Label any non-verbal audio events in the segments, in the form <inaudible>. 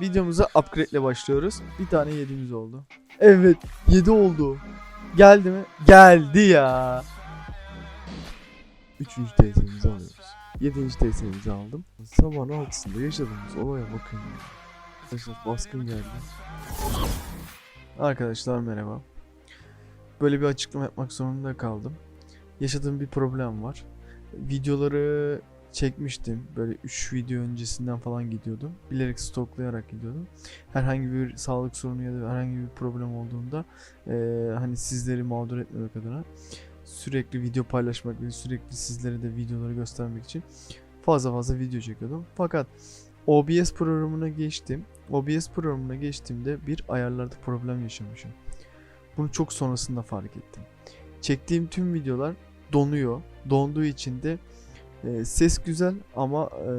Videomuza upgrade ile başlıyoruz. Bir tane 7'miz oldu. Evet 7 oldu. Geldi mi? Geldi ya. Üçüncü TS'mizi alıyoruz. Yedinci TS'mizi aldım. Sabahın altısında yaşadığımız olaya bakın ya. Arkadaşlar baskın geldi. Arkadaşlar merhaba. Böyle bir açıklama yapmak zorunda kaldım. Yaşadığım bir problem var. Videoları çekmiştim. Böyle 3 video öncesinden falan gidiyordum. Bilerek stoklayarak gidiyordum. Herhangi bir sağlık sorunu ya da herhangi bir problem olduğunda eee, hani sizleri mağdur etmemek adına sürekli video paylaşmak ve sürekli sizlere de videoları göstermek için fazla fazla video çekiyordum. Fakat OBS programına geçtim. OBS programına geçtiğimde bir ayarlarda problem yaşamışım. Bunu çok sonrasında fark ettim. Çektiğim tüm videolar donuyor. Donduğu için de e, ses güzel ama e,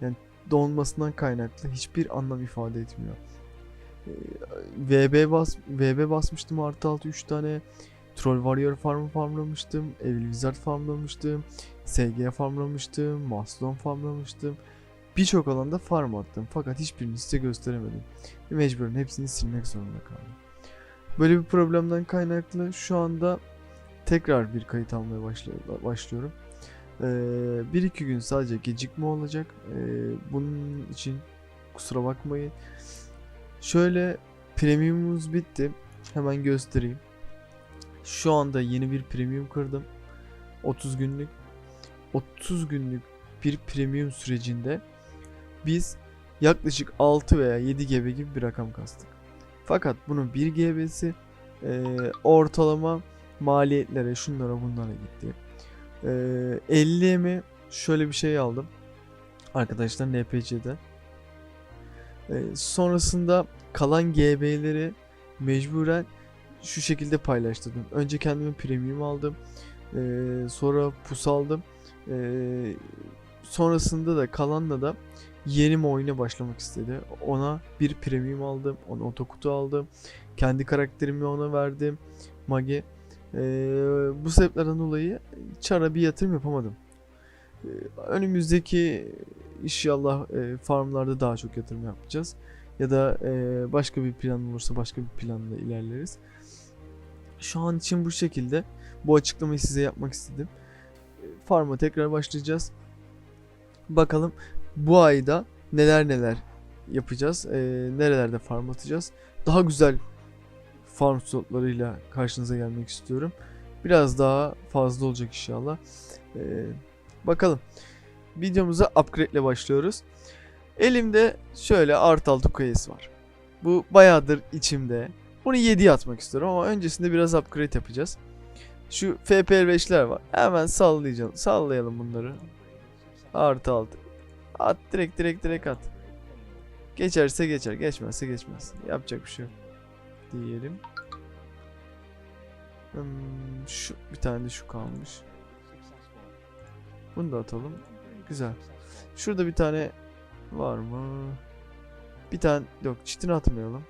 yani donmasından kaynaklı hiçbir anlam ifade etmiyor. E, VB bas VB basmıştım artı altı 3 tane. Troll Warrior farmı farmlamıştım. Evil Wizard farmlamıştım. SG farmlamıştım. Mastodon farmlamıştım. Birçok alanda farm attım. Fakat hiçbirini size gösteremedim. Mecburen hepsini silmek zorunda kaldım. Böyle bir problemden kaynaklı şu anda tekrar bir kayıt almaya başlıyorum. Ee, bir iki gün sadece gecikme olacak. Ee, bunun için kusura bakmayın. Şöyle premiumumuz bitti. Hemen göstereyim. Şu anda yeni bir premium kırdım. 30 günlük. 30 günlük bir premium sürecinde biz yaklaşık 6 veya 7 GB gibi bir rakam kastık. Fakat bunun 1 GB'si e, ortalama maliyetlere şunlara bunlara gitti. E, 50 mi şöyle bir şey aldım. Arkadaşlar NPC'de. E, sonrasında kalan GB'leri mecburen şu şekilde paylaştırdım. Önce kendime premium aldım. Ee, sonra pus aldım. Ee, sonrasında da kalanla da yeni mi oyuna başlamak istedi. Ona bir premium aldım. Ona otokutu aldım. Kendi karakterimi ona verdim. Mage. Ee, bu sebeplerden dolayı çara bir yatırım yapamadım. Ee, önümüzdeki inşallah e, farmlarda daha çok yatırım yapacağız. Ya da e, başka bir plan olursa başka bir planla ilerleriz. Şu an için bu şekilde. Bu açıklamayı size yapmak istedim. E, Farm'a tekrar başlayacağız. Bakalım bu ayda neler neler yapacağız. e, nerelerde farm atacağız. Daha güzel farm slotlarıyla karşınıza gelmek istiyorum. Biraz daha fazla olacak inşallah. E, bakalım. Videomuza upgrade ile başlıyoruz. Elimde şöyle artı altı kayısı var. Bu bayağıdır içimde. Bunu 7'ye atmak istiyorum ama öncesinde biraz upgrade yapacağız. Şu FPL5'ler var. Hemen sallayacağım. Sallayalım bunları. Artı altı. At direkt direkt direkt at. Geçerse geçer. Geçmezse geçmez. Yapacak bir şey yok. Diyelim. Hmm, şu bir tane de şu kalmış. Bunu da atalım. Güzel. Şurada bir tane var mı? Bir tane yok çitini atmayalım.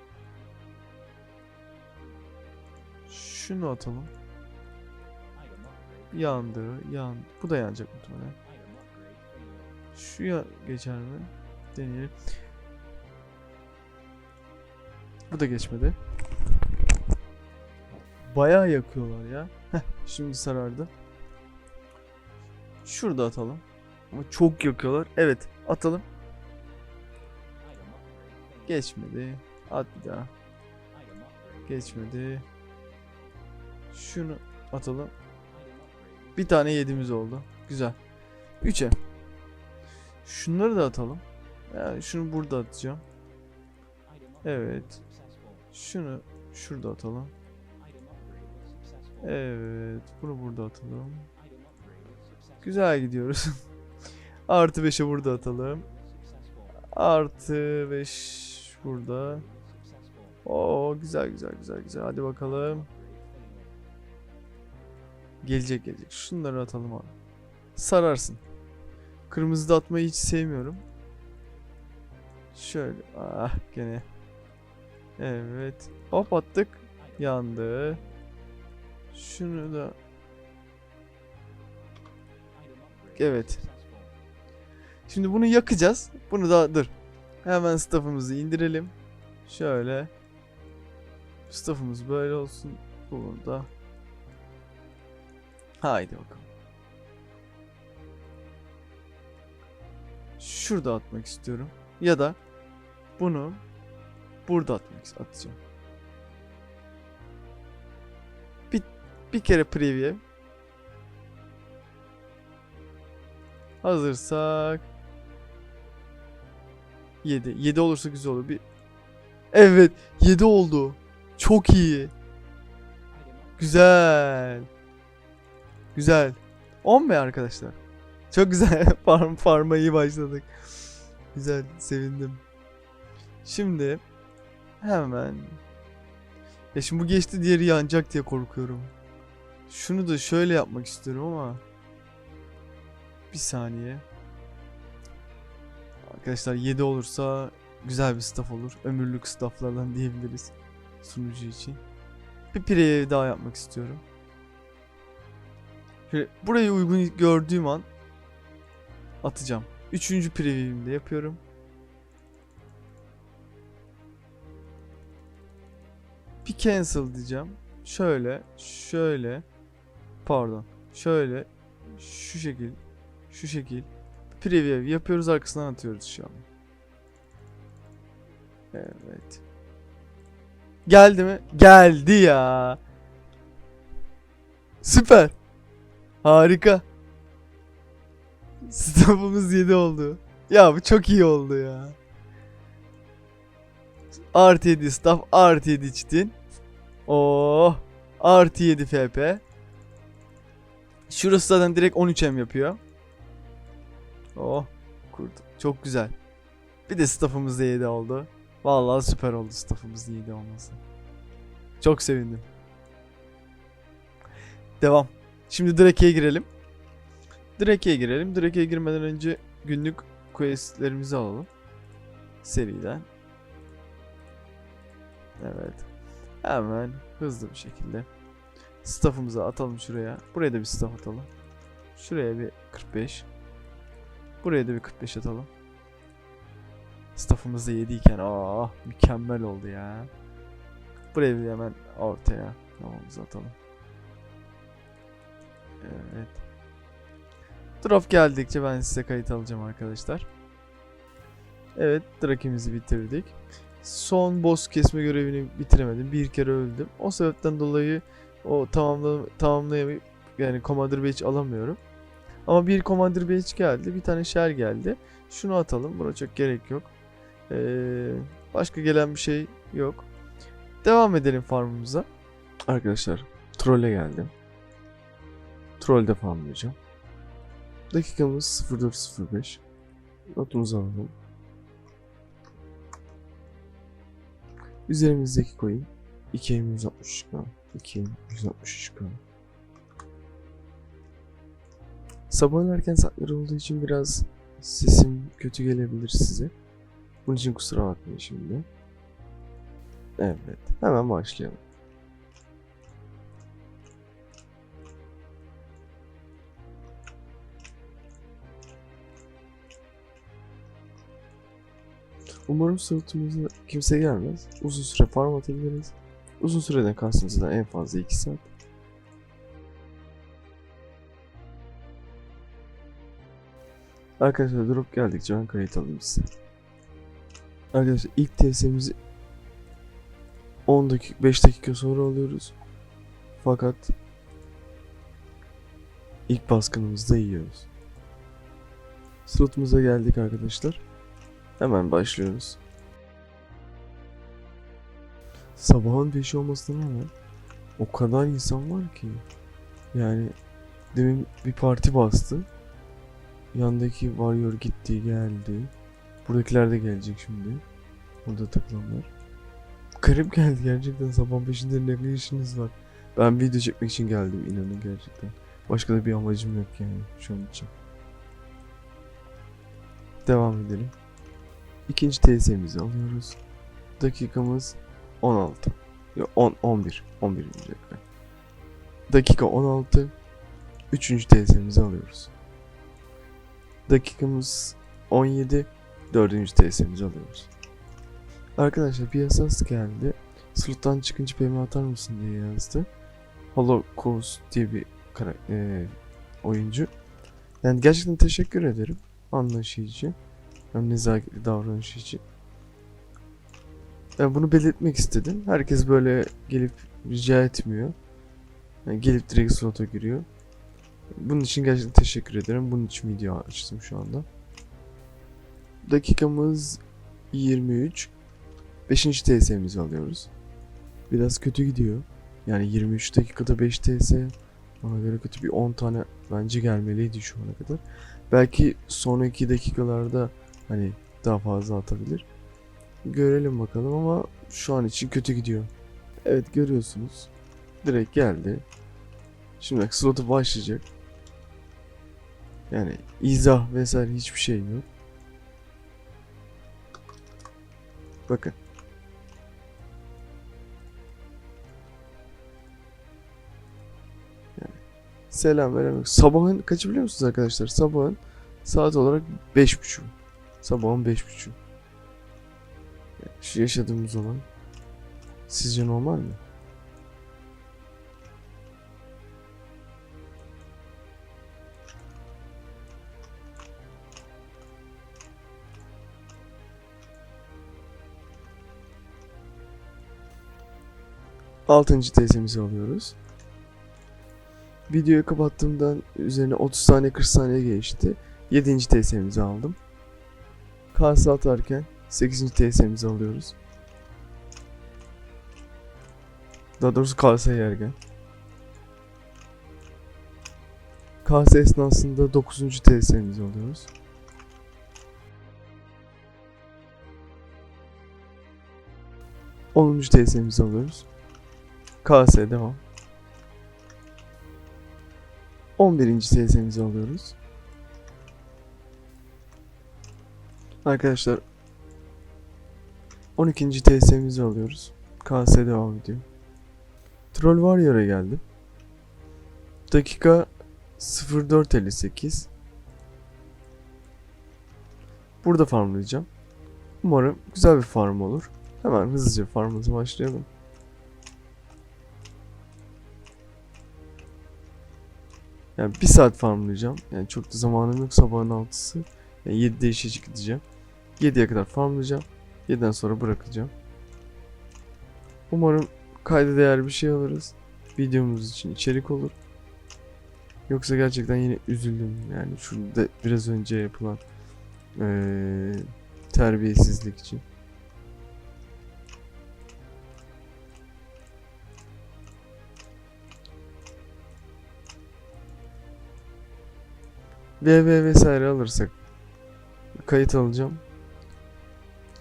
Şunu atalım. Yandı, yandı. Bu da yanacak muhtemelen. Şu ya geçer mi? Deneyelim. Bu da geçmedi. Bayağı yakıyorlar ya. Heh, şimdi sarardı. Şurada atalım. Ama çok yakıyorlar. Evet, atalım. Geçmedi. At bir daha. Geçmedi. Şunu atalım. Bir tane yedimiz oldu. Güzel. 3'e. Şunları da atalım. Yani şunu burada atacağım. Evet. Şunu şurada atalım. Evet. Bunu burada atalım. Güzel gidiyoruz. <laughs> Artı 5'e burada atalım. Artı 5 burada. Oo güzel güzel güzel güzel. Hadi bakalım. Gelecek gelecek. Şunları atalım abi. Sararsın. Kırmızı da atmayı hiç sevmiyorum. Şöyle. Ah gene. Evet. Hop attık. Yandı. Şunu da. Evet. Şimdi bunu yakacağız. Bunu da dur. Hemen staff'ımızı indirelim. Şöyle. Staff'ımız böyle olsun. Bunu da. Haydi bakalım. Şurada atmak istiyorum. Ya da bunu burada atmak atacağım. Bir, bir kere preview. Hazırsak 7. 7 olursa güzel olur. Bir Evet, 7 oldu. Çok iyi. Güzel. Güzel. 10 be arkadaşlar. Çok güzel. <laughs> Farm farma iyi başladık. Güzel, sevindim. Şimdi hemen ya şimdi bu geçti diğeri yanacak diye korkuyorum. Şunu da şöyle yapmak istiyorum ama bir saniye. Arkadaşlar 7 olursa güzel bir staff olur. Ömürlük stafflardan diyebiliriz sunucu için. Bir preview daha yapmak istiyorum. Burayı uygun gördüğüm an atacağım. Üçüncü preview'imde yapıyorum. Bir cancel diyeceğim. Şöyle, şöyle, pardon, şöyle, şu şekil, şu şekil. Preview yapıyoruz arkasından atıyoruz şu an. Evet. Geldi mi? Geldi ya. Süper. Harika. Staff'ımız 7 oldu. Ya bu çok iyi oldu ya. Artı 7 staff, artı 7 çitin. Oh. Artı 7 FP. Şurası zaten direkt 13M yapıyor. Oh. Kurdum. Çok güzel. Bir de staff'ımız da 7 oldu. Vallahi süper oldu staff'ımızın 7 olması. Çok sevindim. Devam. Şimdi Drake'e girelim. Drake'e girelim. Drake'e girmeden önce günlük questlerimizi alalım. Seriden. Evet. Hemen hızlı bir şekilde staff'ımızı atalım şuraya. Buraya da bir staff atalım. Şuraya bir 45. Buraya da bir 45 atalım. Staff'ımız da 7 iken aa mükemmel oldu ya. Buraya bir hemen ortaya tamamımızı atalım. Evet. Drop geldikçe ben size kayıt alacağım arkadaşlar. Evet, Drake'imizi bitirdik. Son boss kesme görevini bitiremedim. Bir kere öldüm. O sebepten dolayı o tamamla tamamlayamayıp yani Commander Badge alamıyorum. Ama bir Commander Badge geldi. Bir tane Shell geldi. Şunu atalım. Buna çok gerek yok. Ee, başka gelen bir şey yok. Devam edelim farmımıza. Arkadaşlar trolle geldim. Trollde farmlayacağım. Dakikamız 04.05. Notumuzu alalım. Üzerimizdeki coin 2163k, 2163k. Sabahın erken saatleri olduğu için biraz sesim kötü gelebilir size. Bunun için kusura bakmayın şimdi. Evet, hemen başlayalım. Umarım sırtımıza kimse gelmez. Uzun süre farm atabiliriz. Uzun süreden kastımız da en fazla 2 saat. Arkadaşlar drop geldikçe ben kayıt alayım size. Arkadaşlar ilk TS'mizi 10 dakika 5 dakika sonra alıyoruz. Fakat ilk baskınımızda yiyoruz. Slotumuza geldik arkadaşlar. Hemen başlıyoruz. Sabahın 5'i olmasına rağmen o kadar insan var ki. Yani demin bir parti bastı. Yandaki Warrior gitti geldi. Buradakiler de gelecek şimdi. Burada takılanlar. Garip geldi gerçekten sabah 5'inde ne işiniz var. Ben video çekmek için geldim inanın gerçekten. Başka da bir amacım yok yani şu an için. Devam edelim. İkinci TS'mizi alıyoruz. Dakikamız 16. Yok 10 11. 11. dakika. Dakika 16. Üçüncü TS'mizi alıyoruz. Dakikamız 17. Dördüncü TS'mizi alıyoruz. Arkadaşlar bir esas geldi. Slot'tan çıkınca PM atar mısın diye yazdı. Holocaust diye bir eee, oyuncu. Yani gerçekten teşekkür ederim anlayışı için. Hem nezaketli davranışı için. Yani bunu belirtmek istedim. Herkes böyle gelip rica etmiyor. Yani gelip direkt slota giriyor. Bunun için gerçekten teşekkür ederim. Bunun için video açtım şu anda. Dakikamız 23. 5. TS'mizi alıyoruz. Biraz kötü gidiyor. Yani 23 dakikada 5 TS. Bana göre kötü bir 10 tane bence gelmeliydi şu ana kadar. Belki sonraki dakikalarda hani daha fazla atabilir. Görelim bakalım ama şu an için kötü gidiyor. Evet görüyorsunuz. Direkt geldi. Şimdi bak slotu başlayacak. Yani izah vesaire hiçbir şey yok. Bakın. Yani selam veremiyor. Sabahın kaçı biliyor musunuz arkadaşlar? Sabahın saat olarak beş buçuk. Sabahın beş buçuk. Yani şu yaşadığımız olan sizce normal mi? Altıncı tezimizi alıyoruz. Videoyu kapattığımdan üzerine 30 saniye 40 saniye geçti. 7. TS'mizi aldım. Kase atarken 8. TS'mizi alıyoruz. Daha doğrusu kase yerken. Kase esnasında 9. TS'mizi alıyoruz. Onuncu TS'mizi alıyoruz. KS devam. 11. TS'mizi alıyoruz. Arkadaşlar 12. TS'mizi alıyoruz. KS devam ediyor. Troll Warrior'a geldim. Dakika 04.58 Burada farmlayacağım. Umarım güzel bir farm olur. Hemen hızlıca farmımıza başlayalım. Yani bir saat farmlayacağım. Yani çok da zamanım yok sabahın 6'sı. Yani 7'de işe gideceğim. 7'ye kadar farmlayacağım. 7'den sonra bırakacağım. Umarım kayda değer bir şey alırız. Videomuz için içerik olur. Yoksa gerçekten yine üzüldüm. Yani şurada biraz önce yapılan eee, terbiyesizlik için. VV vesaire alırsak kayıt alacağım.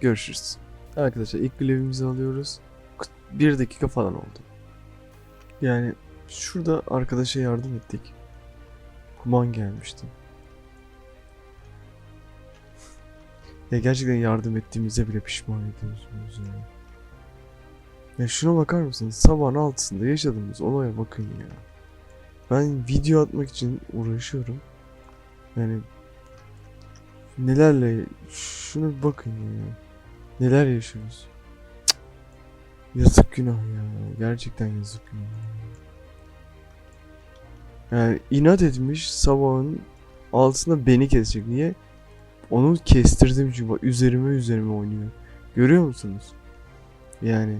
Görüşürüz. Arkadaşlar ilk glevimizi alıyoruz. Bir dakika falan oldu. Yani şurada arkadaşa yardım ettik. Kuman gelmişti. Ya gerçekten yardım ettiğimize bile pişman ediyorsunuz ya. Ya şuna bakar mısınız? Sabahın altısında yaşadığımız olaya bakın ya. Ben video atmak için uğraşıyorum. Yani nelerle şuna bir bakın ya. Neler yaşıyoruz. Cık. Yazık günah ya. Gerçekten yazık günah. Yani inat etmiş sabahın altısında beni kesecek. Niye? Onu kestirdim çünkü bak üzerime üzerime oynuyor. Görüyor musunuz? Yani.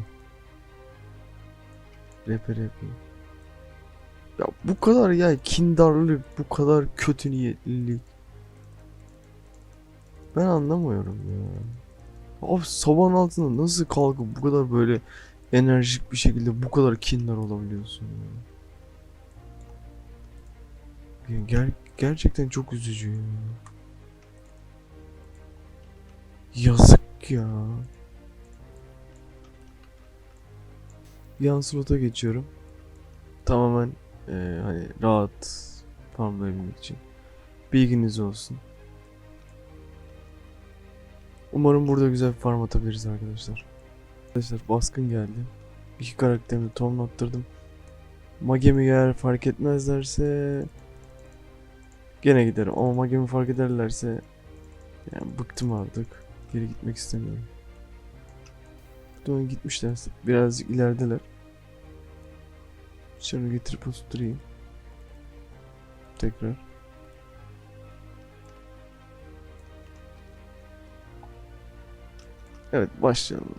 Rapper yapıyor. Ya bu kadar ya kindarlık, bu kadar kötü niyetlilik. Ben anlamıyorum ya. Abi sabahın altında nasıl kalkıp bu kadar böyle enerjik bir şekilde bu kadar kindar olabiliyorsun ya? Ger gerçekten çok üzücü ya. Yazık ya. Yan slota geçiyorum. Tamamen eee, hani rahat farmlayabilmek için. Bilginiz olsun. Umarım burada güzel bir farm atabiliriz arkadaşlar. Arkadaşlar baskın geldi. İki karakterimi tomlattırdım. Magemi eğer fark etmezlerse gene giderim ama Magemi fark ederlerse Yani bıktım artık. Geri gitmek istemiyorum. Doğru gitmişler. Birazcık ilerideler. Şunu getirip oturtayım. Tekrar. Evet başlayalım.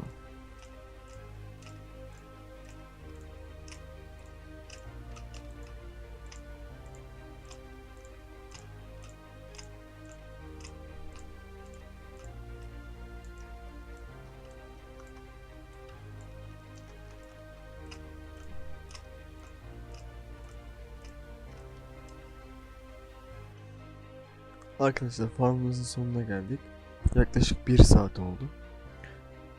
Arkadaşlar farmımızın sonuna geldik. Yaklaşık 1 saat oldu.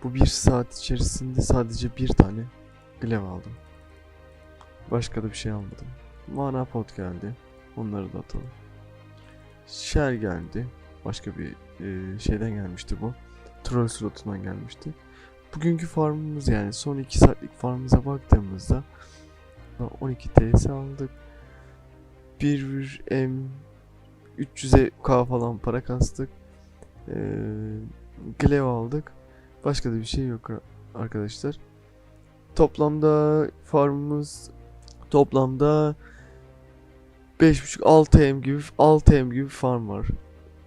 Bu 1 saat içerisinde sadece bir tane glev aldım. Başka da bir şey almadım. Mana pot geldi. Onları da atalım. Shell geldi. Başka bir e, şeyden gelmişti bu. Troll slotundan gelmişti. Bugünkü farmımız yani son 2 saatlik farmımıza baktığımızda 12 TS aldık. 1 M 300'e K falan para kastık. Ee, Glev aldık. Başka da bir şey yok arkadaşlar. Toplamda farmımız toplamda 5.5 6 M gibi 6 M gibi farm var.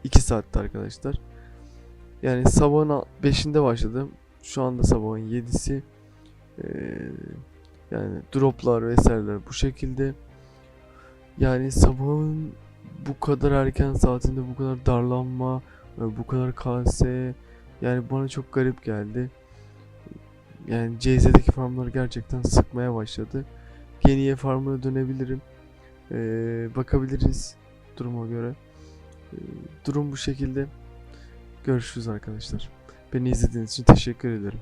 2 saatte arkadaşlar. Yani sabahın 5'inde başladım. Şu anda sabahın 7'si. Ee, yani droplar vesaireler bu şekilde. Yani sabahın bu kadar erken saatinde bu kadar darlanma bu kadar KS yani bana çok garip geldi. Yani CZ'deki farmlar gerçekten sıkmaya başladı. Yeniye farmına dönebilirim. Ee, bakabiliriz duruma göre. Ee, durum bu şekilde. Görüşürüz arkadaşlar. Beni izlediğiniz için teşekkür ederim.